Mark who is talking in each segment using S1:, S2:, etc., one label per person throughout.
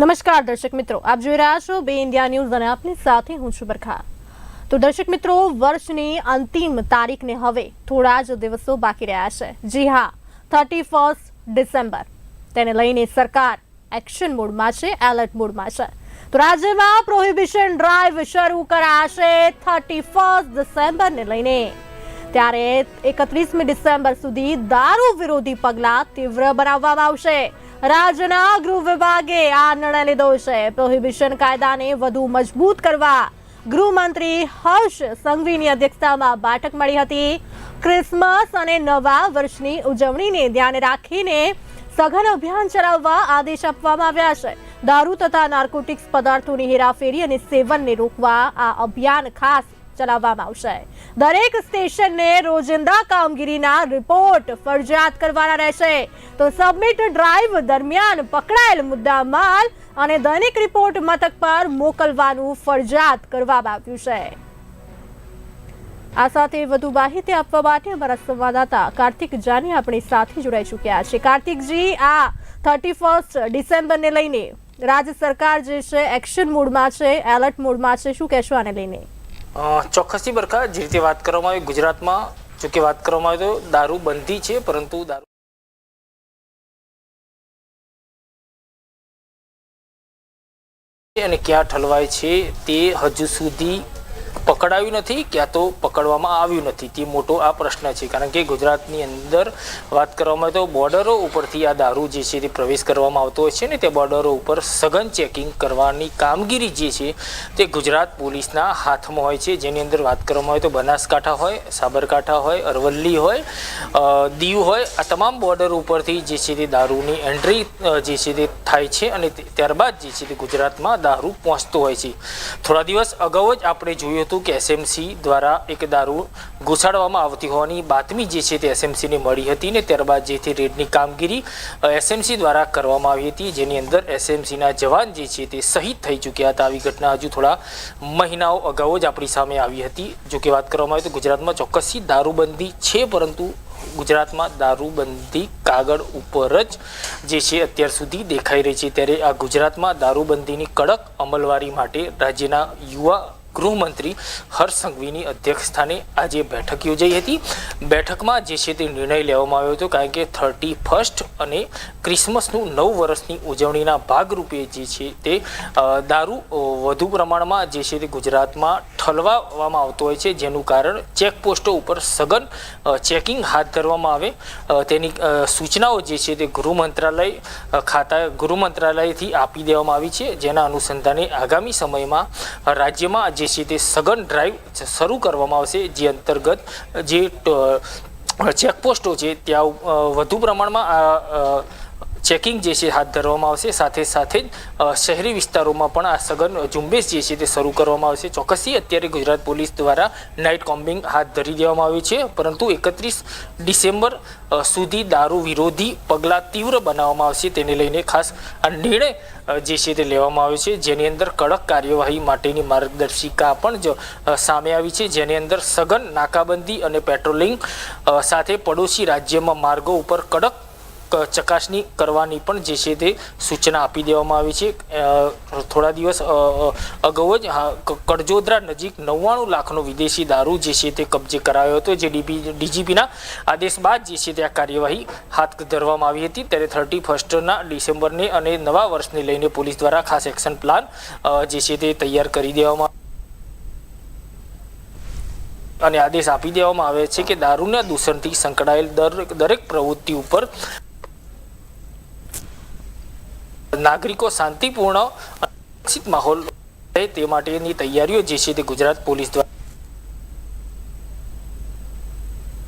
S1: નમસ્કાર દર્શક મિત્રો, આપ જોઈ રહ્યા છો બે ઇન્ડિયા ન્યૂઝ અને આપની સાથે હું છું બરખા. તો દર્શક મિત્રો, વર્ષની અંતિમ તારીખને હવે થોડા જ દિવસો બાકી રહ્યા છે. જી હા થર્ટી ફર્સ્ટ ડિસેમ્બર. તેને લઈને સરકાર એક્શન મોડમાં છે, એલર્ટ મોડમાં છે. તો રાજ્યમાં પ્રોહિબિશન ડ્રાઈવ શરૂ કરાશે થર્ટી ફર્સ્ટ ડિસેમ્બરને લઈને. ત્યારે એકત્રીસમી ડિસેમ્બર સુધી દારૂ વિરોધી પગલાં તીવ્ર બનાવવામાં આવશે. રાજ્યના ગૃહ વિભાગે આ નિર્ણય લીધો છે. પ્રોહિબિશન કાયદાને વધુ મજબૂત કરવા ગૃહમંત્રી હર્ષ સંઘવીની અધ્યક્ષતામાં બેઠક મળી હતી. ક્રિસમસ અને નવા વર્ષની ઉજવણીને ધ્યાને રાખીને સઘન અભિયાન ચલાવવા આદેશ આપવામાં આવ્યા છે. દારૂ તથા નાર્કોટિક્સ પદાર્થોની હેરાફેરી અને સેવનને રોકવા આ અભિયાન ખાસ ચલાવવામાં આવશે. દરેક સ્ટેશનને રોજિંદા કામગીરીના રિપોર્ટ ફરજિયાત કરવાના રહેશે. તો સબમિટ ડ્રાઈવ દરમિયાન પકડાયેલ મુદ્દા માલ અને દૈનિક રિપોર્ટ મથક પર મોકલવાનું ફરજિયાત કરવામાં આવ્યું છે. આ સાથે વધુ માહિતી આપવા માટે અમારા સંવાદદાતા કાર્તિક જાની આપણી સાથે જોડાઈ ચૂક્યા છે. કાર્તિકજી, આ થર્ટી ફર્સ્ટ ડિસેમ્બરને લઈને રાજ્ય સરકાર જે છે એક્શન મોડમાં છે એલર્ટ મોડમાં છે, શું કહેશો આને લઈને?
S2: ચોક્કસથી બરખા, જે રીતે વાત કરવામાં આવી ગુજરાતમાં, જો કે વાત કરવામાં આવે તો દારૂ બંધી છે, પરંતુ દારૂ અને ક્યાં ઠલવાય છે તે હજુ સુધી પકડાયું નથી, ક્યાં તો પકડવામાં આવ્યું નથી. તે મોટો આ પ્રશ્ન છે, કારણ કે ગુજરાતની અંદર વાત કરવામાં તો બોર્ડરો ઉપરથી આ દારૂ જે છે તે પ્રવેશ કરવામાં આવતો હોય છે ને, તે બોર્ડરો ઉપર સઘન ચેકિંગ કરવાની કામગીરી જે છે તે ગુજરાત પોલીસના હાથમાં હોય છે. જેની અંદર વાત કરવામાં આવે તો બનાસકાંઠા હોય, સાબરકાંઠા હોય, અરવલ્લી હોય દીવ હોય, આ તમામ બોર્ડર ઉપરથી જે છે તે દારૂની એન્ટ્રી જે છે તે થાય છે અને ત્યારબાદ જે છે તે ગુજરાતમાં દારૂ પહોંચતો હોય છે. થોડા દિવસ અગાઉ જ આપણે જોયું હતું કે એસએમસી દ્વારા એક દારૂ ઘુસાડવામાં આવતી હોવાની બાતમી જે છે તે એસએમસીને મળી હતી ને ત્યારબાદ જે તે રેડની કામગીરી એસએમસી દ્વારા કરવામાં આવી હતી, જેની અંદર એસએમસીના જવાન જે છે તે શહીદ થઈ ચૂક્યા હતા. આવી ઘટના હજુ થોડા મહિનાઓ અગાઉ જ આપણી સામે આવી હતી. જો કે વાત કરવામાં આવે તો ગુજરાતમાં ચોક્કસથી દારૂબંધી છે, પરંતુ ગુજરાતમાં દારૂબંધી કાગળ ઉપર જ જે છે અત્યાર સુધી દેખાઈ રહી છે. ત્યારે આ ગુજરાતમાં દારૂબંધીની કડક અમલવારી માટે રાજ્યના યુવા ગૃહમંત્રી હર્ષ સંઘવીની અધ્યક્ષસ્થાને આજે બેઠક યોજાઈ હતી. બેઠકમાં જે છે તે નિર્ણય લેવામાં આવ્યો હતો, કારણ કે થર્ટી ફર્સ્ટ અને ક્રિસમસનું નવ વર્ષની ઉજવણીના ભાગરૂપે જે છે તે દારૂ વધુ પ્રમાણમાં જે છે તે ગુજરાતમાં ઠલવામાં આવતો હોય છે, જેનું કારણ ચેકપોસ્ટો ઉપર સઘન ચેકિંગ હાથ ધરવામાં આવે. તેની સૂચનાઓ જે છે તે ગૃહ મંત્રાલય ખાતા, ગૃહ મંત્રાલયથી આપી દેવામાં આવી છે. જેના અનુસંધાને આગામી સમયમાં રાજ્યમાં જે છે તે સઘન ડ્રાઈવ શરૂ કરવામાં આવશે, જે અંતર્ગત જે ચેકપોસ્ટો છે, ત્યાં વધુ પ્રમાણમાં ચેકિંગ જે છે હાથ ધરવામાં આવશે. સાથે સાથે જ શહેરી વિસ્તારોમાં પણ આ સઘન ઝુંબેશ જે છે તે શરૂ કરવામાં આવશે. ચોક્કસથી અત્યારે ગુજરાત પોલીસ દ્વારા નાઇટ કોમ્બિંગ હાથ ધરી દેવામાં આવ્યું છે. પરંતુ એકત્રીસ ડિસેમ્બર સુધી દારૂ વિરોધી પગલાં તીવ્ર બનાવવામાં આવશે તેને લઈને ખાસ આ નિર્ણય જે છે તે લેવામાં આવ્યો છે. જેની અંદર કડક કાર્યવાહી માટેની માર્ગદર્શિકા પણ જ સામે આવી છે. જેની અંદર સઘન નાકાબંધી અને પેટ્રોલિંગ સાથે પડોશી રાજ્યમાં માર્ગો ઉપર કડક ચકાસણી કરવાની પણ જે છે તે સૂચના આપી દેવામાં આવી છે. થોડા દિવસ અગાઉ જ કડજોદરા નજીક નવ્વાણું લાખનો વિદેશી દારૂ જે છે તે કબજે કરાયો હતો. જે ડીપી ડીજીપીના આદેશ બાદ જે છે તે આ કાર્યવાહી હાથ ધરવામાં આવી હતી. ત્યારે થર્ટી ફર્સ્ટના ડિસેમ્બરને અને નવા વર્ષને લઈને પોલીસ દ્વારા ખાસ એક્શન પ્લાન જે છે તે તૈયાર કરી દેવામાં અને આદેશ આપી દેવામાં આવે છે કે દારૂના દૂષણથી સંકળાયેલ દરેક દરેક પ્રવૃત્તિ ઉપર નાગરિકો શાંતિપૂર્ણ સુરક્ષિત માહોલ તે માટેની તૈયારીઓ જે છે તે ગુજરાત પોલીસ દ્વારા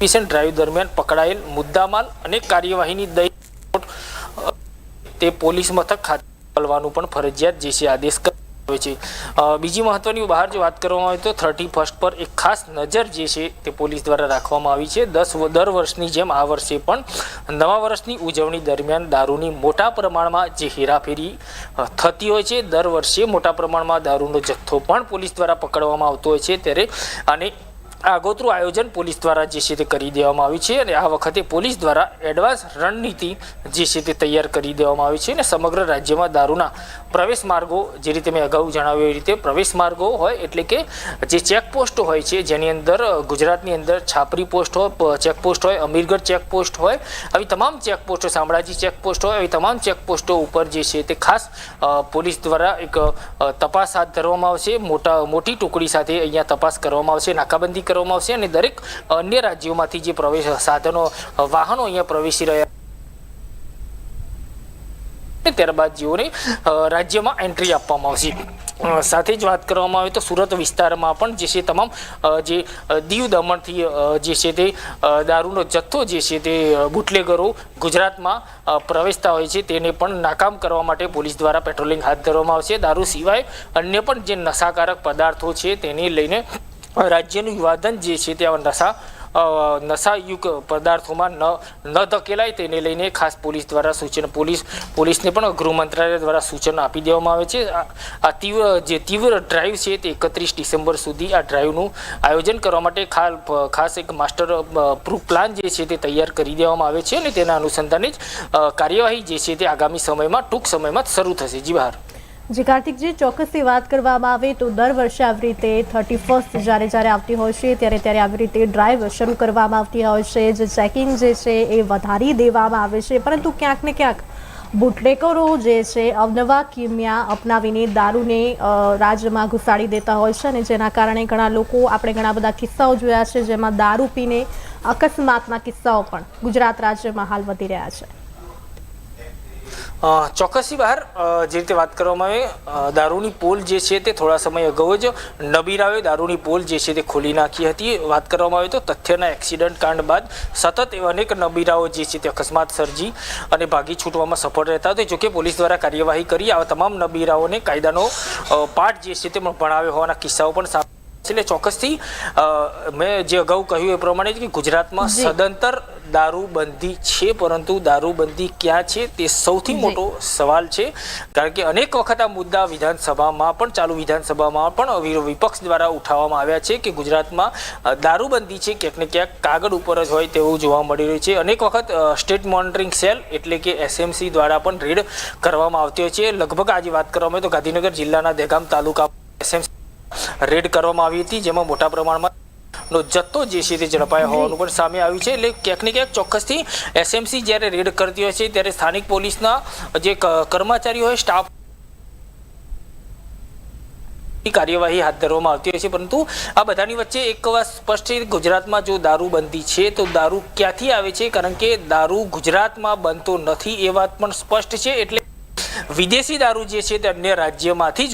S2: મિશન ડ્રાઈવ દરમિયાન પકડાયેલ મુદ્દામાલ અને કાર્યવાહીની દૈનિક તે પોલીસ મથક ખાતે મોકલવાનું પણ ફરજિયાત જે છે આદેશ કરવામાં આવ્યો છે. બીજી મહત્વની બહાર જો વાત કરવામાં આવે તો થર્ટી ફર્સ્ટ પર એક ખાસ નજર જે છે તે પોલીસ દ્વારા રાખવામાં આવી છે. દસ દર વર્ષની જેમ આ વર્ષે પણ નવા વર્ષની ઉજવણી દરમિયાન દારૂની મોટા પ્રમાણમાં જે હેરાફેરી થતી હોય છે, દર વર્ષે મોટા પ્રમાણમાં દારૂનો જથ્થો પણ પોલીસ દ્વારા પકડવામાં આવતો હોય છે. ત્યારે અને આગોતરું આયોજન પોલીસ દ્વારા જે છે તે કરી દેવામાં આવ્યું છે અને આ વખતે પોલીસ દ્વારા એડવાન્સ રણનીતિ જે છે તે તૈયાર કરી દેવામાં આવી છે અને સમગ્ર રાજ્યમાં દારૂના પ્રવેશ માર્ગો, જે રીતે મેં અગાઉ જણાવ્યું એ રીતે પ્રવેશ માર્ગો હોય એટલે કે જે ચેકપોસ્ટ હોય છે, જેની અંદર ગુજરાતની અંદર છાપરી પોસ્ટ હોય ચેકપોસ્ટ હોય, અમીરગઢ ચેકપોસ્ટ હોય, આવી તમામ ચેકપોસ્ટો, શામળાજી ચેકપોસ્ટ હોય, આવી તમામ ચેકપોસ્ટો ઉપર જે છે તે ખાસ પોલીસ દ્વારા એક તપાસ હાથ ધરવામાં આવશે. મોટા, મોટી ટુકડી સાથે અહીંયા તપાસ કરવામાં આવશે, નાકાબંધી કરવામાં આવશે અને દરેક અન્ય રાજ્યોમાંથી જે પ્રવેશ સાધનો વાહનો અહીંયા પ્રવેશી રહ્યા અને ત્યારબાદ જેઓને રાજ્યમાં એન્ટ્રી આપવામાં આવશે. સાથે જ વાત કરવામાં આવે તો સુરત વિસ્તારમાં પણ જે છે તમામ જે દીવ દમણથી જે છે તે દારૂનો જથ્થો જે છે તે બુટલેગરો ગુજરાતમાં પ્રવેશતા હોય છે તેને પણ નાકામ કરવા માટે પોલીસ દ્વારા પેટ્રોલિંગ હાથ ધરવામાં આવશે. દારૂ સિવાય અન્ય પણ જે નશાકારક પદાર્થો છે તેને લઈને રાજ્યનું વિવાદન જે છે તે નશા નશાયુક્ત પદાર્થોમાં ન ન ધકેલાય તેને લઈને ખાસ પોલીસ દ્વારા સૂચન, પોલીસ, પોલીસને પણ ગૃહ મંત્રાલય દ્વારા સૂચન આપી દેવામાં આવે છે. આ તીવ્ર, જે તીવ્ર ડ્રાઈવ છે તે એકત્રીસ ડિસેમ્બર સુધી આ ડ્રાઈવનું આયોજન કરવા માટે ખાલ ખાસ એક માસ્ટર પ્રૂફ પ્લાન જે છે તે તૈયાર કરી દેવામાં આવે છે અને તેના અનુસંધાને જ કાર્યવાહી જે છે તે આગામી સમયમાં ટૂંક સમયમાં શરૂ થશે. જી બહાર.
S1: જી, કાર્તિકજી, ચોક્કસથી વાત કરવામાં આવે તો દર વર્ષે આવી રીતે થર્ટી ફર્સ્ટ જ્યારે જ્યારે આવતી હોય છે, ત્યારે ત્યારે આવી રીતે ડ્રાઈવ શરૂ કરવામાં આવતી હોય છે. જે ચેકિંગ જે છે એ વધારી દેવામાં આવે છે. પરંતુ ક્યાંક ને ક્યાંક બુટલેકરો જે છે, અવનવા કિમિયા અપનાવીને દારૂને રાજ્યમાં ઘુસાડી દેતા હોય છે અને જેના કારણે ઘણા લોકો, આપણે ઘણા બધા કિસ્સાઓ જોયા છે જેમાં દારૂ પીને અકસ્માતના કિસ્સાઓ પણ ગુજરાત રાજ્યમાં હાલ વધી રહ્યા છે.
S2: ચોક્કસી બહાર જે રીતે વાત કરવામાં આવે દારૂની પોલ જે છે તે થોડા સમય અગાઉ જ નબીરાવે દારૂની પોલ જે છે તે ખોલી નાખી હતી વાત કરવામાં આવે તો તથ્યના એક્સિડન્ટ કાંડ બાદ સતત એવા અનેક નબીરાઓ જે છે તે અકસ્માત સર્જી અને ભાગી છૂટવામાં સફળ રહેતા હતા જોકે પોલીસ દ્વારા કાર્યવાહી કરી આવા તમામ નબીરાઓને કાયદાનો પાઠ જે છે તે ભણાવ્યો હોવાના કિસ્સાઓ પણ સામે. એટલે ચોક્કસથી મેં જે અગાઉ કહ્યું એ પ્રમાણે કે ગુજરાતમાં સદંતર દારૂબંધી છે પરંતુ દારૂબંધી ક્યાં છે તે સૌથી મોટો સવાલ છે. કારણ કે અનેક વખત આ મુદ્દા વિધાનસભામાં પણ ચાલુ વિધાનસભામાં પણ વિપક્ષ દ્વારા ઉઠાવવામાં આવ્યા છે કે ગુજરાતમાં દારૂબંધી છે ક્યાંક ને ક્યાંક કાગળ ઉપર જ હોય તેવું જોવા મળી રહ્યું છે. અનેક વખત સ્ટેટ મોનિટરિંગ સેલ એટલે કે એસએમસી દ્વારા પણ રેડ કરવામાં આવતી હોય છે. લગભગ આજે વાત કરવામાં આવે તો ગાંધીનગર જિલ્લાના દહેગામ તાલુકા એસએમસી રેડ કરવામાં આવી હતી જેમાં મોટા પ્રમાણમાં નો જથ્થો જે છે તે ઝડપાયો હોવાનું પણ સામે આવ્યું છે. એટલે ક્યાંક ને ક્યાંક ચોક્કસથી એસએમસી જ્યારે રેડ કરતી હોય છે ત્યારે સ્થાનિક પોલીસના જે કર્મચારીઓ હોય સ્ટાફ કાર્યવાહી હાથ ધરવામાં આવતી હોય છે. પરંતુ આ બધાની વચ્ચે એક વાત સ્પષ્ટ છે ગુજરાતમાં જો દારૂ બનતી છે તો દારૂ ક્યાંથી આવે છે? કારણ કે દારૂ ગુજરાતમાં બનતો નથી એ વાત પણ સ્પષ્ટ છે. એટલે વિદેશી દારૂ જે છે તે અન્ય રાજ્યમાંથી જ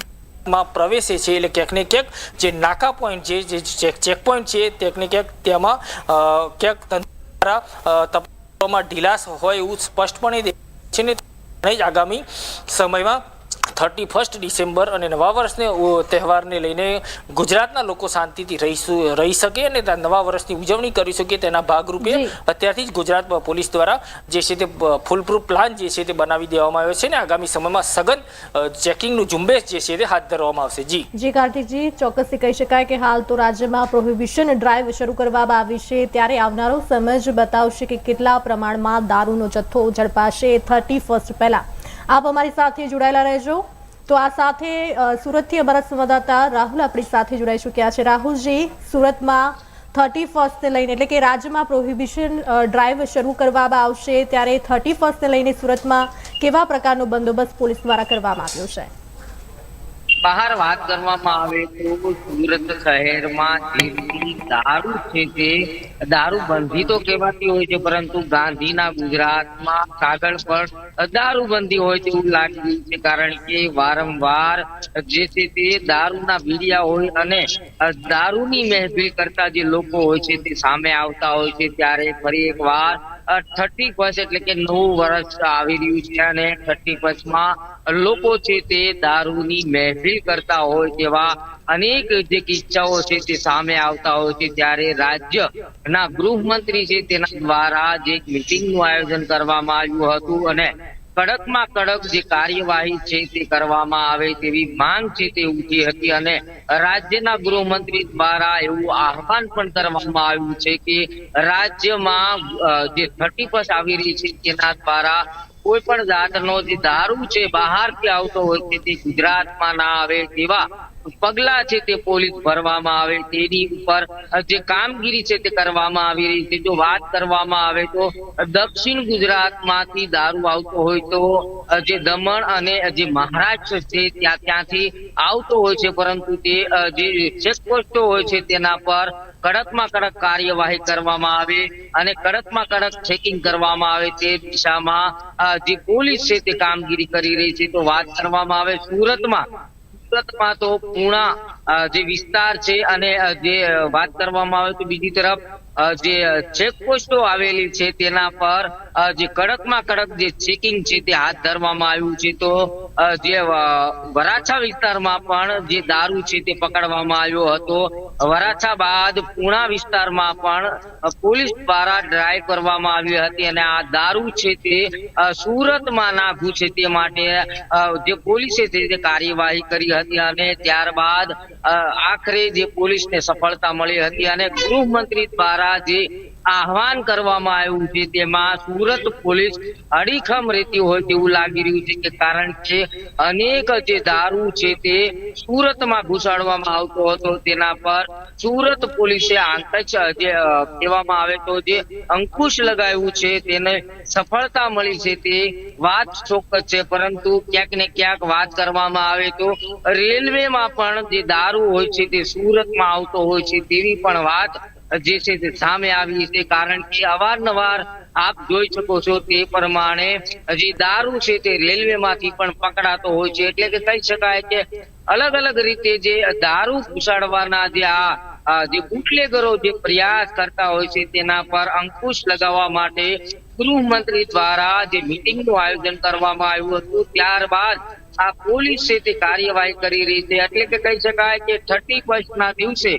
S2: માં પ્રવેશે છે એટલે ક્યાંક ને ક્યાંક જે નાકા પોઈન્ટ છે જે ચેક ચેક છે ક્યાંક ને ક્યાંક તેમાં ક્યાંક દ્વારા તપાસમાં ઢીલાસ હોય એવું સ્પષ્ટપણે છે ને આગામી સમયમાં થર્ટી ફર્સ્ટ ડિસેમ્બર અને નવા વર્ષને તહેવારને લઈને ગુજરાતના લોકો શાંતિથી રહીશું રહી શકે અને નવા વર્ષની ઉજવણી કરી શકે તેના ભાગરૂપે અત્યારથી જ ગુજરાત પોલીસ દ્વારા જે છે તે ફૂલપ્રૂફ પ્લાન જે છે તે બનાવી દેવામાં આવ્યો છે ને આગામી સમયમાં સઘન ચેકિંગનું ઝુંબેશ જે છે તે હાથ ધરવામાં આવશે. જી.
S1: જી કાર્તિકજી ચોક્કસથી કહી શકાય કે હાલ તો રાજ્યમાં પ્રોહિબિશન ડ્રાઈવ શરૂ કરવામાં આવી છે. ત્યારે આવનારો સમય બતાવશે કે કેટલા પ્રમાણમાં દારૂનો જથ્થો ઝડપાશે. થર્ટી ફર્સ્ટ પહેલા આપ અમારી સાથે જોડાયેલા રહેજો. તો આ સાથે સુરતથી અમારા સંવાદદાતા રાહુલ આપણી સાથે જોડાઈ ચૂક્યા છે. રાહુલજી, સુરતમાં થર્ટી ફર્સ્ટને લઈને, એટલે કે રાજ્યમાં પ્રોહિબિશન ડ્રાઈવ શરૂ કરવામાં આવશે, ત્યારે થર્ટી ફર્સ્ટને લઈને સુરતમાં કેવા પ્રકારનો બંદોબસ્ત પોલીસ દ્વારા કરવામાં આવ્યો છે?
S3: બહાર વાત કરવામાં આવે તો સુરત શહેરમાં જેટલી દારૂ છે તે, દારૂ બંધી તો કહેવાતી હોય છે, પરંતુ ગાંધીના ગુજરાતમાં કાગળ પર દારૂબંધી હોય તેવું લાગી રહ્યું છે, કારણ કે વારંવાર જે છે તે દારૂના બીડિયા હોય અને દારૂની મહેફિલ કરતા જે લોકો હોય છે તે સામે આવતા હોય છે, ત્યારે ફરી એકવાર થર્ટી ફર્સ્ટ એટલે કે નવું વર્ષ આવી રહ્યું છે અને થર્ટી ફર્સ્ટમાં લોકો છે તે દારૂની મહેફિલ કરતા હોય તેવા અનેક જે કિસ્સાઓ છે તે સામે આવતા હોય છે. ત્યારે રાજ્યના ગૃહમંત્રી છે તેના દ્વારા જે એક મિટિંગનું આયોજન કરવામાં આવ્યું હતું અને કડકમાં કડક જે કાર્યવાહી છે તે કરવામાં આવે તેવી માંગ છે તે ઉઠી હતી અને રાજ્યના ગૃહમંત્રી દ્વારા એવું આહવાન પણ કરવામાં આવ્યું છે કે રાજ્યમાં જે થર્ટી ફર્સ્ટ આવી રહી છે તેના દ્વારા કોઈ પણ જાતનો જે દારૂ છે બહારથી આવતો હોય તે ગુજરાતમાં ના આવે તેવા પગલા છે તે પોલીસ ભરવામાં આવે, તેની ઉપર જે કામગીરી છે તે કરવામાં આવી રહી છે. જો વાત કરવામાં આવે તો દક્ષિણ ગુજરાતમાંથી દારૂ આવતો હોય તો, જે દમણ અને જે મહારાષ્ટ્ર છે ત્યાં, ત્યાંથી આવતો હોય છે, પરંતુ તે, જે ચેકપોસ્ટો હોય છે તેના પર કડકમાં કડક કાર્યવાહી કરવામાં આવે અને કડકમાં કડક ચેકિંગ કરવામાં આવે તે દિશામાં જે પોલીસ છે તે કામગીરી કરી રહી છે. તો વાત કરવામાં આવે સુરતમાં સુરતમાં તો પૂણા જે વિસ્તાર છે અને જે વાત કરવામાં આવે તો બીજી તરફ જે ચેકપોસ્ટો આવેલી છે તેના પર જે કડકમાં કડક જે ચેકિંગ છે તે હાથ ધરવામાં આવ્યું છે. તો જે વરાછા વિસ્તારમાં પણ જે દારૂ છે તે પકડવામાં આવ્યો હતો. વરાછા બાદ પૂણા વિસ્તારમાં પણ પોલીસ દ્વારા ડ્રાઈવ કરવામાં આવી હતી અને આ દારૂ છે તે સુરતમાં નાખવું છે તે માટે જે પોલીસે તે કાર્યવાહી કરી હતી અને ત્યારબાદ આખરે જે પોલીસને સફળતા મળી હતી અને ગૃહમંત્રી દ્વારા જે આહવાન કરવામાં આવ્યું છે તેમાં સુરત પોલીસ અડીખમ રહેતી હોય તેવું લાગી રહ્યું છે કે કારણ કે અનેક જે દારૂ છે તે સુરતમાં ઘુસાડવામાં આવતો હતો. તેના પર સુરત પોલીસે આંતર જે કહેવામાં આવે તો જે અંકુશ લગાવ્યું છે તેને સફળતા મળી છે તે વાત ચોક્કસ છે. પરંતુ ક્યાંક ને ક્યાંક વાત કરવામાં આવે તો રેલવેમાં પણ જે દારૂ હોય છે તે સુરતમાં આવતો હોય છે તેવી પણ વાત જે છે તે સામે આવી છે કારણ કે અવારનવાર આપ જોઈ શકો છો તે પ્રમાણે જે દારૂ છે તે રેલવે માંથી પણ પકડાતો હોય છે. એટલે કે કહી શકાય કે અલગ અલગ રીતે જે દારૂ ઘુસાડવાના જે આ જે બુટલેગરો જે પ્રયાસ કરતા હોય છે તેના પર અંકુશ લગાવવા માટે ગૃહમંત્રી દ્વારા જે મિટિંગનું આયોજન કરવામાં આવ્યું હતું, ત્યારબાદ આ પોલીસ છે તે કાર્યવાહી કરી રહી છે. એટલે કે કહી શકાય કે થર્ટી ફર્સ્ટ ના દિવસે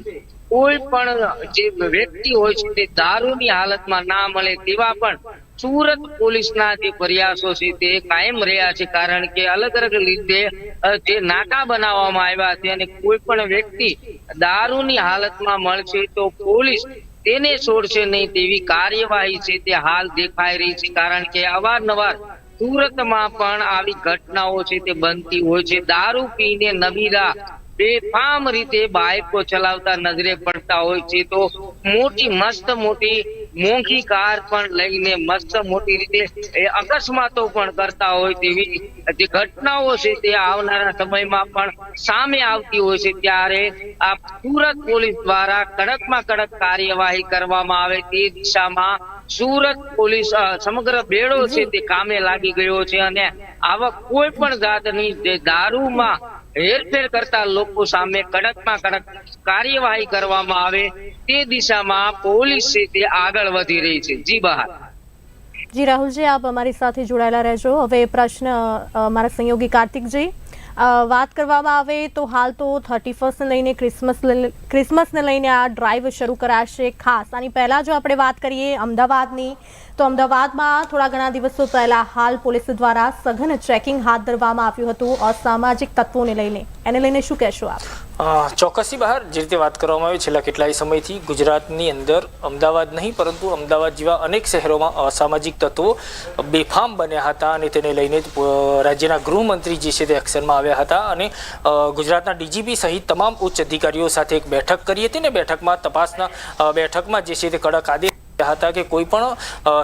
S3: કોઈ પણ જે વ્યક્તિ હોય છે, તે દારૂની હાલતમાં ના મળે તેવા પણ સુરત પોલીસના જે પ્રયાસો છે, તે કાયમ રહ્યા છે. કારણ કે અલગ અલગ રીતે જે નાકા બનાવવામાં આવ્યા છે અને કોઈ પણ વ્યક્તિ દારૂની હાલતમાં મળશે તો પોલીસ તેને છોડશે નહીં તેવી કાર્યવાહી છે, તે હાલ દેખાઈ રહી છે. કારણ કે અવારનવાર સુરતમાં પણ આવી ઘટનાઓ છે, તે બનતી હોય છે. દારૂ પીને નબીરા બેફામ રીતે બાઇકો ચલાવતા નજરે પડતા હોય છે તો મોટી, મસ્ત, મોટી, મોંઘી કાર પણ લઈને મસ્ત, મોટી રીતે અકસ્માતો પણ કરતા હોય તેવી જે ઘટનાઓ છે તે આવનારા સમયમાં પણ સામે આવતી હોય છે ત્યારે આ સુરત પોલીસ દ્વારા કડકમાં કડક કાર્યવાહી કરવામાં આવે તે દિશામાં સુરત પોલીસ સમગ્ર બેડો છે તે કામે લાગી ગયો છે અને આવા કોઈ પણ જાતની જે દારૂમાં હેરફેર કરતા લોકો સામે કડકમાં કડક કાર્યવાહી કરવામાં આવે તે દિશામાં પોલીસ તે આગળ વધી રહી છે. જી બહાર.
S1: જી રાહુલજી, આપ અમારી સાથે જોડાયેલા રહેજો. હવે પ્રશ્ન મારા સંયોગી કાર્તિકજી. વાત કરવામાં આવે તો હાલ તો થર્ટી ફર્સ્ટને લઈને ક્રિસમસ ક્રિસમસને લઈને આ ડ્રાઈવ શરૂ કરાશે ખાસ. આની પહેલાં જો આપણે વાત કરીએ અમદાવાદની, તો અમદાવાદમાં થોડા ઘણા દિવસો પહેલાં હાલ પોલીસ દ્વારા સઘન ચેકિંગ હાથ ધરવામાં આવ્યું હતું અસામાજિક તત્વોને લઈને. એને લઈને શું કહેશો આપ?
S2: ચોક્કસી બહાર, જે રીતે વાત કરવામાં આવી, છેલ્લા કેટલાય સમયથી ગુજરાતની અંદર અમદાવાદ નહીં, પરંતુ અમદાવાદ જેવા અનેક શહેરોમાં અસામાજિક તત્વો બેફામ બન્યા હતા અને તેને લઈને રાજ્યના ગૃહમંત્રી જે છે તે એક્શનમાં આવ્યા હતા અને ગુજરાતના ડીજીપી સહિત તમામ ઉચ્ચ અધિકારીઓ સાથે એક બેઠક કરી હતી ને બેઠકમાં તપાસના બેઠકમાં જે તે કડક આદેશ હતા કે કોઈ પણ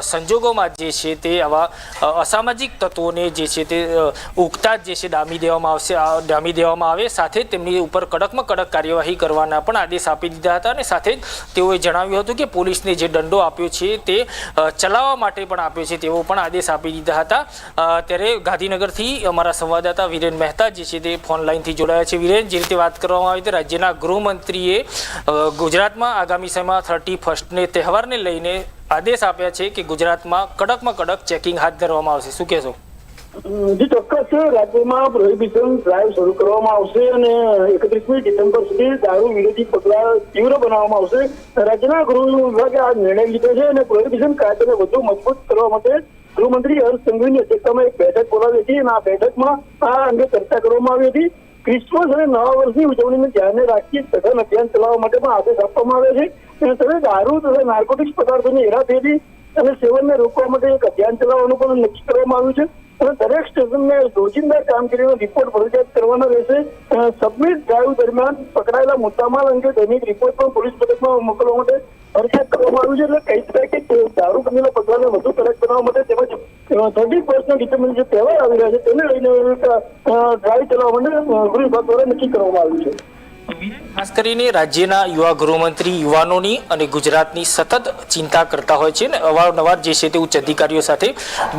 S2: સંજોગોમાં જે છે તે આવા અસામાજિક તત્વોને જે છે તે ઉગતા જ છે ડામી દેવામાં આવશે ડામી દેવામાં આવે, સાથે તેમની ઉપર કડકમાં કડક કાર્યવાહી કરવાના પણ આદેશ આપી દીધા હતા અને સાથે જ તેઓએ જણાવ્યું હતું કે પોલીસને જે દંડો આપ્યો છે તે ચલાવવા માટે પણ આપ્યો છે તેવો પણ આદેશ આપી દીધા હતા. ત્યારે ગાંધીનગરથી અમારા સંવાદદાતા વિરેન મહેતા જે છે તે ફોન લાઈનથી જોડાયા છે. વિરેન, જે રીતે વાત કરવામાં આવી તે રાજ્યના ગૃહમંત્રીએ ગુજરાતમાં આગામી સમયમાં થર્ટી ફર્સ્ટને તહેવારને લઈને આદેશ આપ્યા છે કે ગુજરાતમાં કડકમાં કડક ચેકિંગ હાથ ધરવામાં આવશે. શું કહેશો?
S4: જે ચોક્કસ રાજ્યમાં પ્રોહિબિશન ડ્રાઈવ શરૂ કરવામાં આવશે અને એકત્રીસમી ડિસેમ્બર સુધી દારૂ વિરોધી પગલાં તીવ્ર બનાવવામાં આવશે. રાજ્યના ગૃહ વિભાગે આ નિર્ણય લીધો છે અને પ્રોહિબિશન કાયદાને વધુ મજબૂત કરવા માટે ગૃહમંત્રી હર્ષ સંઘવીની અધ્યક્ષતામાં એક બેઠક બોલાવી હતી અને આ બેઠકમાં આ અંગે ચર્ચા કરવામાં આવી હતી. ક્રિસમસ અને નવા વર્ષની ઉજવણીને ધ્યાને રાખી સઘન અભિયાન ચલાવવા માટે પણ આદેશ આપવામાં આવ્યો છે. તમે દારૂ તથા નાર્કોટિક્સ પદાર્થોની હેરાફેરી અને સેવનને રોકવા માટે એક અભિયાન ચલાવવાનું પણ નક્કી કરવામાં આવ્યું છે. અને દરેક સ્ટેશનને રોજિંદા કામગીરીનો રિપોર્ટ ફરજિયાત કરવાનો રહેશે. સબમિટ ડ્રાઈવ દરમિયાન પકડાયેલા મુદ્દામાલ અંગે દૈનિક રિપોર્ટ પણ પોલીસ મથકમાં મોકલવા માટે ફરજિયાત કરવામાં આવ્યું છે. એટલે કહી શકાય કે દારૂ બંધીના પગલાને વધુ કડક બનાવવા માટે તેમજ થર્ટી પર્સન્ટ ડિટર્મિન જે તહેવાર આવી રહ્યા છે, તેને લઈને ડ્રાઈવ ચલાવવા માટે ગૃહ વિભાગ દ્વારા નક્કી કરવામાં આવ્યું છે.
S2: ખાસ કરીને રાજ્યના યુવા ગૃહમંત્રી યુવાનોની અને ગુજરાતની સતત ચિંતા કરતા હોય છે અને અવારનવાર જે છે તે ઉચ્ચ અધિકારીઓ સાથે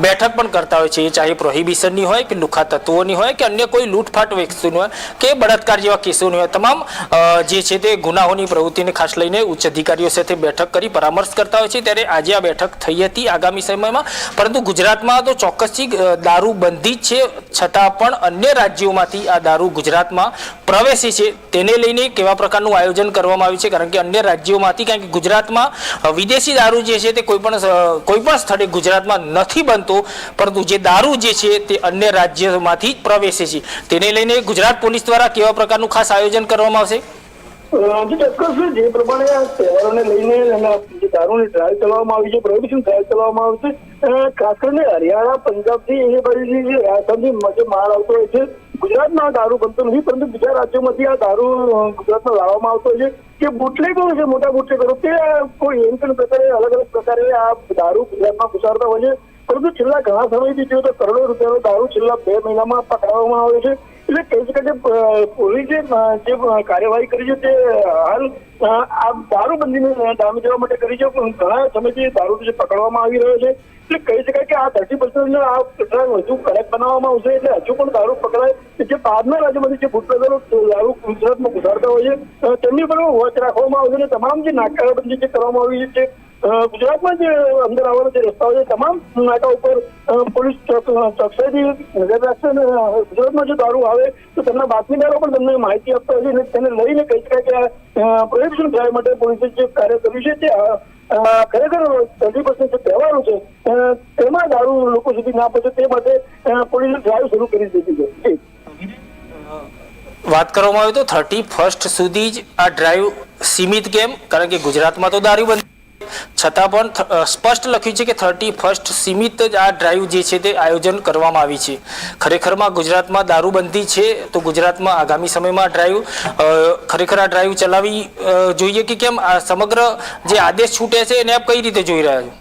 S2: બેઠક પણ કરતા હોય છે. ચાહે પ્રોહિબિશનની હોય કે લુખા તત્વોની હોય કે અન્ય કોઈ લૂંટફાટ વસ્તુની હોય કે બળાત્કાર જેવા કેસોની હોય, તમામ જે છે તે ગુનાહોની પ્રવૃત્તિને ખાસ લઈને ઉચ્ચ અધિકારીઓ સાથે બેઠક કરી પરામર્શ કરતા હોય છે. ત્યારે આજે આ બેઠક થઈ હતી આગામી સમયમાં. પરંતુ ગુજરાતમાં તો ચોક્કસથી દારૂ બંધી જ છે. છતાં પણ અન્ય રાજ્યોમાંથી આ દારૂ ગુજરાતમાં પ્રવેશે છે. તેને લઈને કેવા પ્રકારનું આયોજન કરવામાં આવ્યું છે? કારણ કે અન્ય રાજ્યોમાંથી કારણ કે ગુજરાતમાં વિદેશી દારૂ જે છે તે કોઈ પણ કોઈ પણ સ્થળે ગુજરાતમાં નથી બનતો, પરંતુ જે દારૂ જે છે તે અન્ય રાજ્યોમાંથી પ્રવેશે છે. તેને લઈને ગુજરાત પોલીસ દ્વારા કેવા પ્રકારનું ખાસ આયોજન કરવામાં આવશે?
S4: જે પ્રમાણે આ તહેવારોને લઈને જે દારૂની ડ્રાઈવ ચલાવવામાં આવી છે, પ્રોહિબિશન ડ્રાઈવ ચલાવવામાં આવશે છે ખાસ કરીને હરિયાણા, પંજાબથી એ બાજુથી જે રાજસ્થાનથી આવતો હોય છે ગુજરાતમાં દારૂ બનતો નથી, પરંતુ બીજા રાજ્યોમાંથી આ દારૂ ગુજરાતમાં લાવવામાં આવતો છે કે બુટલેગરો છે, મોટા બુટલેગરો, તે કોઈ એમ પણ પ્રકારે અલગ અલગ પ્રકારે આ દારૂ ગુજરાતમાં ઘુસાડતા હોય છે. પરંતુ છેલ્લા ઘણા સમયથી જોઈએ તો કરોડો રૂપિયાનો દારૂ છેલ્લા બે મહિનામાં પકડાવવામાં આવે છે. એટલે કહી શકાય કે પોલીસે જે કાર્યવાહી કરી છે તે હાલ આ દારૂબંધીને ડામી જવા માટે કરી છે, પણ ઘણા સમયથી દારૂ જે પકડવામાં આવી રહ્યો છે. એટલે કહી શકાય કે આ થર્ટી પર્સન્ટ આ પ્રકરણ વધુ કડક બનાવવામાં આવશે, એટલે હજુ પણ દારૂ પકડાય. જે બહારના રાજ્યમાંથી જે ભૂતપ્રધારો દારૂ ગુજરાતમાં ગુજારતા હોય છે તેમની પર વોચ રાખવામાં આવશે. અને તમામ જે નાકાબંધી જે કરવામાં આવી છે ગુજરાતમાં જે અંદર આવવાના જે રસ્તાઓ છે, તમામ નાકા ઉપર પોલીસ ચોકસાઈથી નજર રાખશે અને ગુજરાતમાં જો દારૂ આવે, તો તેમના બાતમીદારો પણ તમને માહિતી આપતા હોય છે તેને લઈને કહી શકાય કે પ્રોહિબિશન ડ્રાઈવ માટે પોલીસે જે કાર્ય કર્યું છે, તે ખરેખર થર્ટી પર્સન્ટ જે તહેવારો છે તેમાં દારૂ લોકો સુધી ના પહોંચે તે માટે પોલીસે ડ્રાઈવ શરૂ કરી દીધી છે.
S2: વાત કરવામાં આવે તો થર્ટી ફર્સ્ટ સુધી જ આ ડ્રાઈવ સીમિત કેમ? કારણ કે ગુજરાતમાં તો દારૂ બંધ છતાં પણ સ્પષ્ટ લખ્યું છે કે થર્ટી ફર્સ્ટ સીમિત જ આ ડ્રાઈવ જે છે તે આયોજન કરવામાં આવી છે. ખરેખરમાં ગુજરાતમાં દારૂબંધી છે તો ગુજરાતમાં આગામી સમયમાં ડ્રાઈવ ખરેખર આ ડ્રાઈવ ચલાવી જોઈએ કે કેમ? આ સમગ્ર જે આદેશ છૂટે છે એને આપ કઈ રીતે જોઈ રહ્યા છો?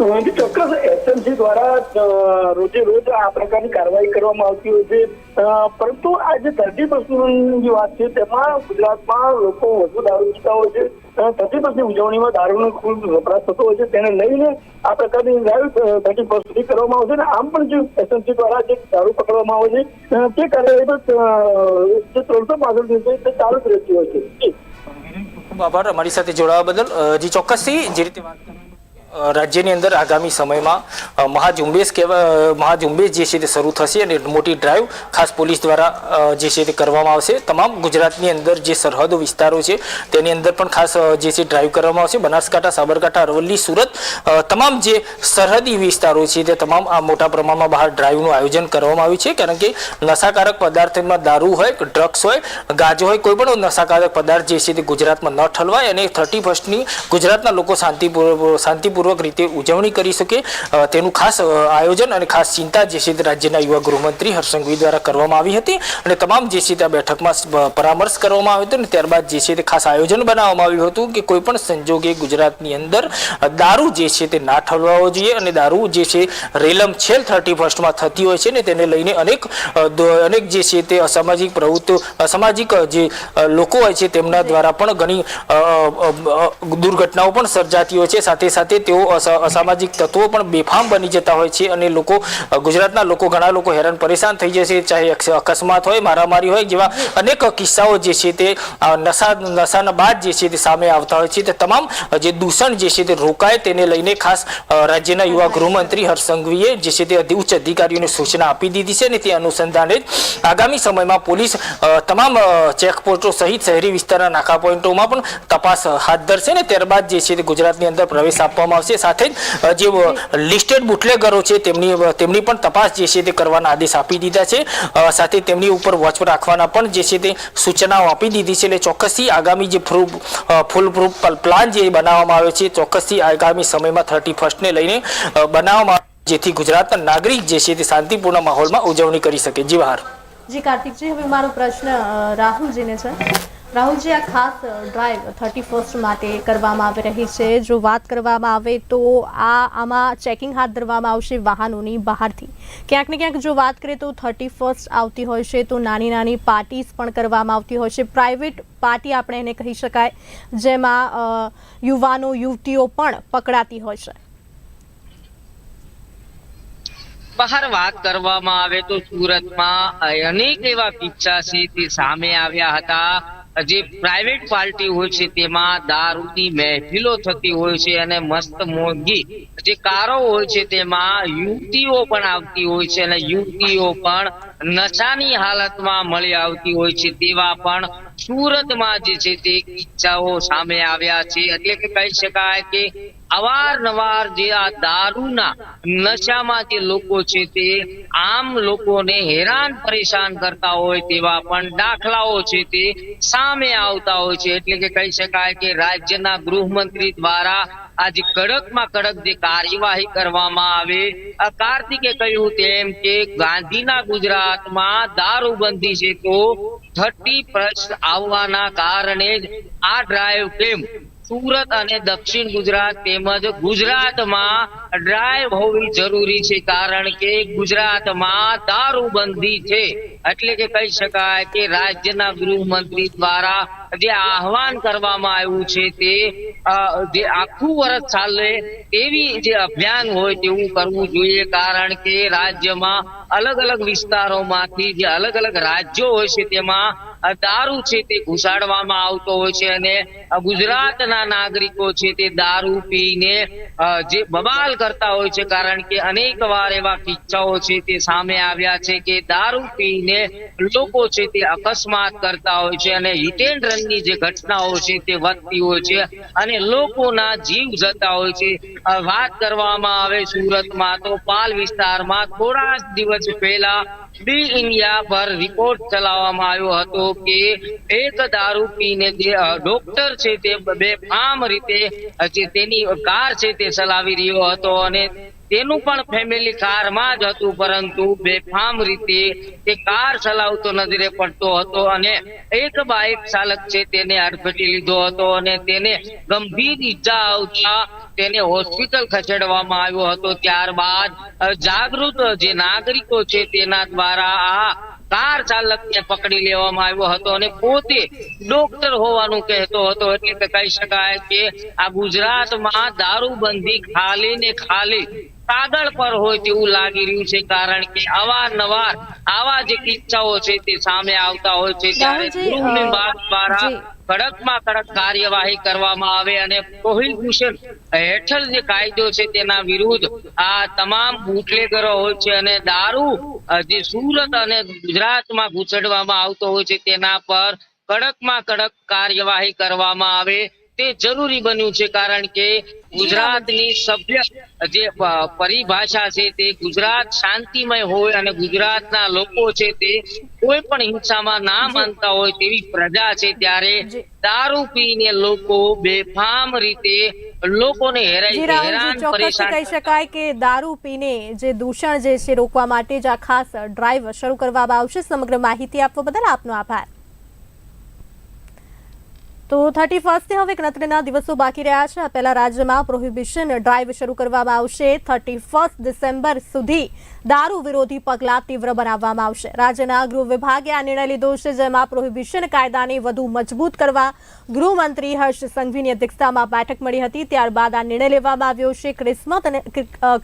S4: ચોક્કસ એસએમસી દ્વારા રોજે રોજ આ પ્રકારની કાર્યવાહી કરવામાં આવતી હોય છે. પરંતુ આ જે થર્ટી પર્સન્ટની વાત છે, તેમાં ગુજરાતમાં લોકો વધુ દારૂ પીતા હોય છે. થર્ટી પર્સન્ટ ઉજવણીમાં દારૂનો ખૂબ વપરાશ થતો હોય છે. તેને લઈને આ પ્રકારની ડ્રાઈવ થર્ટી પર્સન્ટ કરવામાં આવશે અને આમ પણ જે એસએમસી દ્વારા જે દારૂ પકડવામાં આવે છે તે કાર્યવાહી જે ત્રણસો પાસઠ દિવસે તે ચાલુ જ રહેતી હોય છે.
S2: આભાર. અમારી સાથે જોડાવા બદલ જે ચોક્કસથી જે રીતે વાત રાજ્યની અંદર આગામી સમયમાં મહાઝુંબેશ કહેવા મહાઝુંબેશ જે છે તે શરૂ થશે અને મોટી ડ્રાઈવ ખાસ પોલીસ દ્વારા જે છે તે કરવામાં આવશે. તમામ ગુજરાતની અંદર જે સરહદ વિસ્તારો છે, તેની અંદર પણ ખાસ જે છે ડ્રાઈવ કરવામાં આવશે. બનાસકાંઠા, સાબરકાંઠા, અરવલ્લી, સુરત તમામ જે સરહદી વિસ્તારો છે તે તમામ આ મોટા પ્રમાણમાં બહાર ડ્રાઈવનું આયોજન કરવામાં આવ્યું છે. કારણ કે નશાકારક પદાર્થમાં દારૂ હોય ડ્રગ્સ હોય, ગાજો હોય, કોઈ પણ નશાકારક પદાર્થ જે છે તે ગુજરાતમાં ન ઠલવાય અને થર્ટી ફર્સ્ટની ગુજરાતના લોકો શાંતિપૂર્વક શાંતિપૂર્વક રીતે ઉજવણી કરી શકે. તેનું ખાસ આયોજન અને ખાસ ચિંતા જે છે રાજ્યના યુવા ગૃહમંત્રી હર્ષંઘવી દ્વારા કરવામાં આવી હતી અને તમામ જે છે તે આ બેઠકમાં પરામર્શ કરવામાં આવ્યો હતો અને ત્યારબાદ જે છે તે ખાસ આયોજન બનાવવામાં આવ્યું હતું કે કોઈ પણ સંજોગે ગુજરાતની અંદર દારૂ જે છે તે ના ઠલવાવો જોઈએ અને દારૂ જે છે રેલમ છેલ થર્ટી ફર્સ્ટમાં થતી હોય છે ને તેને લઈને અનેક અનેક જે છે તે અસામાજિક પ્રવૃત્તિઓ, અસામાજિક જે લોકો હોય છે તેમના દ્વારા પણ ઘણી દુર્ઘટનાઓ પણ સર્જાતી હોય છે. સાથે સાથે તેઓ અસામાજિક તત્વો પણ બેફામ બની જતા હોય છે અને લોકો ગુજરાતના લોકો ઘણા લોકો હેરાન પરેશાન થઈ જશે. ચાહે અકસ્માત હોય મારામારી હોય જેવા અનેક કિસ્સાઓ જે છે તે નશા નશાના બાદ જે છે તે સામે આવતા હોય છે. તે તમામ જે દૂષણ જે છે તે રોકાય તેને લઈને ખાસ રાજ્યના યુવા ગૃહમંત્રી હર્ષ સંઘવીએ જે છે તે ઉચ્ચ અધિકારીઓને સૂચના આપી દીધી છે અને તે અનુસંધાને આગામી સમયમાં પોલીસ તમામ ચેકપોસ્ટો સહિત શહેરી વિસ્તારના નાકા પોઈન્ટોમાં પણ તપાસ હાથ ધરશે ને ત્યારબાદ જે છે તે ગુજરાતની અંદર પ્રવેશ આપવામાં આવશે. સાથે જ લિસ્ટેડ બુટલેગરો છે, તેમની તેમની પણ તપાસ જે છે તે કરવાના આદેશ આપી દીધા છે. સાથે તેમની ઉપર વોચ રાખવાના પણ જે છે તે સૂચનાઓ આપી દીધી છે. એટલે ચોક્કસથી આગામી જે ફૂલ પ્રૂફ પ્લાન જે બનાવવામાં આવ્યો છે, ચોક્કસથી આગામી સમયમાં થર્ટી ફર્સ્ટને લઈને બનાવવામાં જેથી ગુજરાતના નાગરિક જે છે તે શાંતિપૂર્ણ માહોલમાં ઉજવણી કરી શકે. જી
S1: જી, કાર્તિકજી, હવે મારો પ્રશ્ન રાહુલજીને છે. રાહુલજી આ ખાસ ડ્રાઈવ થર્ટી ફર્સ્ટ માટે કરવામાં આવી રહી છે. જો વાત કરવામાં આવે તો આ, આમાં ચેકિંગ હાથ ધરવામાં આવશે વાહનોની બહારથી. ક્યાંક ને ક્યાંક જો વાત કરીએ તો થર્ટી ફર્સ્ટ આવતી હોય છે, તો નાની નાની પાર્ટીઝ પણ કરવામાં આવતી હોય છે. પ્રાઇવેટ પાર્ટી આપણે એને કહી શકાય, જેમાં યુવાનો, યુવતીઓ પણ પકડાતી હોય છે.
S3: બહાર વાત કરવામાં આવે તો સુરતમાં અનેક એવા કિસ્સા છે તે સામે આવ્યા હતા. જે પ્રાઇવેટ પાર્ટી હોય છે, તેમાં દારૂની મહેફિલો થતી હોય છે અને મસ્ત મોંઘી. જે કારો હોય છે, તેમાં યુવતીઓ પણ આવતી હોય છે અને યુવતીઓ પણ નશાની હાલતમાં મળી આવતી હોય છે. તેવા પણ સુરતમાં જે છે, તે કિસ્સાઓ સામે આવ્યા છે. એટલે કે કહી શકાય કે અવારનવાર જે આ દારૂના નશામાં જે લોકો છે તે આમ લોકોને હેરાન પરેશાન કરતા હોય તેવા પણ દાખલાઓ છે તે સામે આવતા હોય છે. એટલે કે કહી શકાય કે રાજ્યના ગૃહમંત્રી દ્વારા આજે કડકમાં કડક જે કાર્યવાહી કરવામાં આવે કાર્તિકે કહ્યું તેમ કે ગાંધીના ગુજરાતમાં દારૂબંધી છે તો થર્ટી પ્લસ આવવાના કારણે જ આ ડ્રાઈવ કેમ? સુરત અને દક્ષિણ ગુજરાત તેમજ ગુજરાતમાં ડ્રાઈવ હોવી જરૂરી છે, કારણ કે ગુજરાતમાં દારૂબંધી છે. એટલે કે કહી શકાય કે રાજ્યના ગૃહમંત્રી દ્વારા જે આહવાન કરવામાં આવ્યું છે તે જે આખું વર્ષ ચાલે તેવી જે અભિયાન હોય તેવું કરવું જોઈએ, કારણ કે રાજ્યમાં અલગ અલગ વિસ્તારોમાંથી જે અલગ અલગ રાજ્યો હોય છે તેમાં દારૂ છે તે ઘુસાડવામાં આવતો હોય છે અને ગુજરાતના નાગરિકો છે તે દારૂ પીને જે બબાલ કરતા હોય છે, કારણ કે અનેક વાર એવા કિસ્સાઓ છે તે સામે આવ્યા છે કે દારૂ પીને લોકો છે તે અકસ્માત કરતા હોય છે અને હિટ એન્ડ રનની જે ઘટનાઓ છે તે વધતી હોય છે અને લોકોના જીવ જતા હોય છે. વાત કરવામાં આવે સુરતમાં તો પાલ વિસ્તારમાં થોડા દિવસ પહેલા બી ઇન્ડિયા પર રિપોર્ટ ચલાવવામાં આવ્યો હતો કે એક દારૂ પીને જે ડોક્ટર છે તે બેફામ રીતે તેની કાર છે તે ચલાવી રહ્યો હતો અને તેનું પણ ફેમિલી કારમાં જ હતું, પરંતુ બેફામ રીતે તે કાર ચલાવતો નજરે પડતો હતો અને એક બાઇક ચાલક છે તેને અડફેટી લીધો હતો અને તેને ગંભીર ઈજા આવતા તેને હોસ્પિટલ ખસેડવામાં આવ્યો હતો. ત્યારબાદ જાગૃત જે નાગરિકો છે તેના દ્વારા આ કાર ચાલકને પકડી લેવામાં આવ્યો હતો અને પોતે ડોક્ટર હોવાનું કહેતો હતો. એટલે કે કહી શકાય કે આ ગુજરાતમાં દારૂબંધી ખાલી ને ખાલી કાગળ પર હોય તેવું લાગી રહ્યું છે. કારણ કે અવારનવાર આવા જે કિસ્સાઓ છે તે સામે આવતા હોય છે. ત્યારે દ્વારા. કડકમાં કડક કાર્યવાહી કરવામાં આવે અને પ્રોહિબિશન હેઠળ જે કાયદો છે તેના વિરુદ્ધ આ તમામ બુટલેગરો હોય છે અને દારૂ જે સુરત અને ગુજરાતમાં ઘૂસડવામાં આવતો હોય છે તેના પર કડકમાં કડક કાર્યવાહી કરવામાં આવે તે જરૂરી બન્યું છે કારણ કે ગુજરાતની સભ્ય જે પરિભાષા છે તે ગુજરાત શાંતિમય હોય અને ગુજરાતના લોકો છે તે કોઈ પણ હિંસામાં ના માનતા હોય તેવી પ્રજા છે ત્યારે દારૂ પીને લોકો બેફામ રીતે લોકોને હેરાન પરેશાન
S1: કહી શકાય કે દારૂ પીને જે દૂષણ જે છે રોકવા માટે જ આ ખાસ ડ્રાઈવ શરૂ કરવામાં આવશે. સમગ્ર માહિતી આપવા બદલ આપનો આભાર. તો થર્ટી ફર્સ્ટથી હવે ગણતરીના દિવસો બાકી રહ્યા છે. પહેલા રાજ્યમાં પ્રોહિબિશન ડ્રાઈવ શરૂ કરવામાં આવશે. થર્ટી ફર્સ્ટ ડિસેમ્બર સુધી દારૂ વિરોધી પગલાં તીવ્ર બનાવવામાં આવશે. રાજ્યના ગૃહ વિભાગે આ નિર્ણય લીધો છે, જેમાં પ્રોહિબિશન કાયદાને વધુ મજબૂત કરવા ગૃહમંત્રી હર્ષ સંઘવીની અધ્યક્ષતામાં બેઠક મળી હતી. ત્યારબાદ આ નિર્ણય લેવામાં આવ્યો છે. ક્રિસમસ અને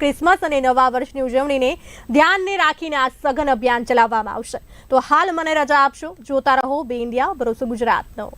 S1: ક્રિસમસ અને નવા વર્ષની ઉજવણીને ધ્યાનને રાખીને આ સઘન અભિયાન ચલાવવામાં આવશે. તો હાલ મને રજા આપશો. જોતા રહો બે ઇન્ડિયા, ભરોસો ગુજરાતનો.